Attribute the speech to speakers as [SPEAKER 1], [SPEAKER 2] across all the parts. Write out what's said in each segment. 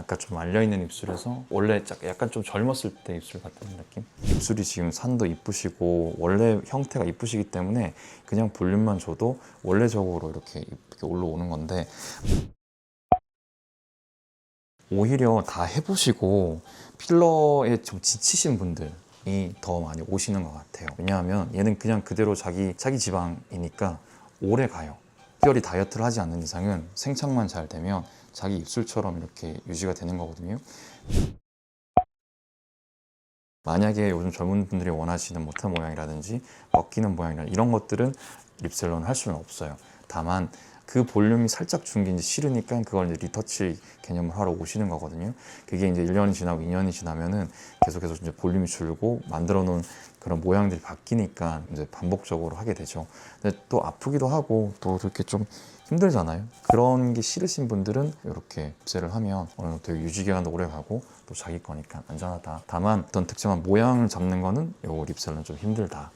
[SPEAKER 1] 아까 좀 말려있는 입술에서 원래 짝- 약간 좀 젊었을 때 입술 같은 느낌? 입술이 지금 산도 이쁘시고 원래 형태가 이쁘시기 때문에 그냥 볼륨만 줘도 원래적으로 이렇게 이렇게 올라오는 건데 오히려 다 해보시고 필러에 좀 지치신 분들 이 더 많이 오시는 것 같아요. 왜냐하면 얘는 그냥 그대로 자기 자기 지방이니까 오래 가요. 특별히 다이어트를 하지 않는 이상은 생착만 잘 되면 자기 입술처럼 이렇게 유지가 되는 거거든요. 만약에 요즘 젊은 분들이 원하시는 모타 모양이라든지 꺾이는 모양이나 이런 것들은 립셀러는 할 수는 없어요. 다만 그 볼륨이 살짝 준 게 이제 싫으니까 그걸 이제 리터치 개념을 하러 오시는 거거든요. 그게 이제 1년이 지나고 2년이 지나면은 계속해서 이제 볼륨이 줄고 만들어 놓은 그런 모양들이 바뀌니까 이제 반복적으로 하게 되죠. 근데 또 아프기도 하고 또 이렇게 좀 힘들잖아요. 그런 게 싫으신 분들은 이렇게 립셀을 하면 어느 정도 유지 기간도 오래 가고 또 자기 거니까 안전하다. 다만 어떤 특정한 모양을 잡는 거는 요 립셀은 좀 힘들다.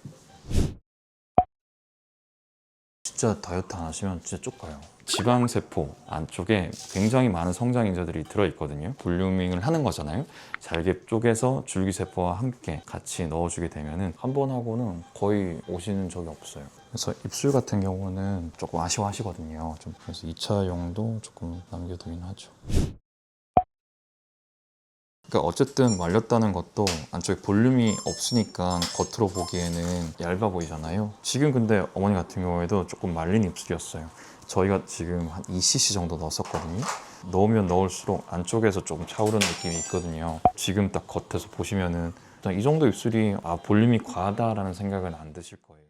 [SPEAKER 1] 진짜 다이어트 안 하시면 진짜 쪽 가요. 지방세포 안쪽에 굉장히 많은 성장인자들이 들어있거든요. 볼루밍을 하는 거잖아요. 잘게 쪼개서 줄기세포와 함께 같이 넣어주게 되면은 한번 하고는 거의 오시는 적이 없어요. 그래서 입술 같은 경우는 조금 아쉬워하시거든요. 좀 그래서 2차 용도 조금 남겨두긴 하죠. 그러니까 어쨌든 말렸다는 것도 안쪽에 볼륨이 없으니까 겉으로 보기에는 얇아 보이잖아요. 지금 근데 어머니 같은 경우에도 조금 말린 입술이었어요. 저희가 지금 한 2cc 정도 넣었었거든요. 넣으면 넣을수록 안쪽에서 조금 차오르는 느낌이 있거든요. 지금 딱 겉에서 보시면은 이 정도 입술이 아 볼륨이 과하다라는 생각은 안 드실 거예요.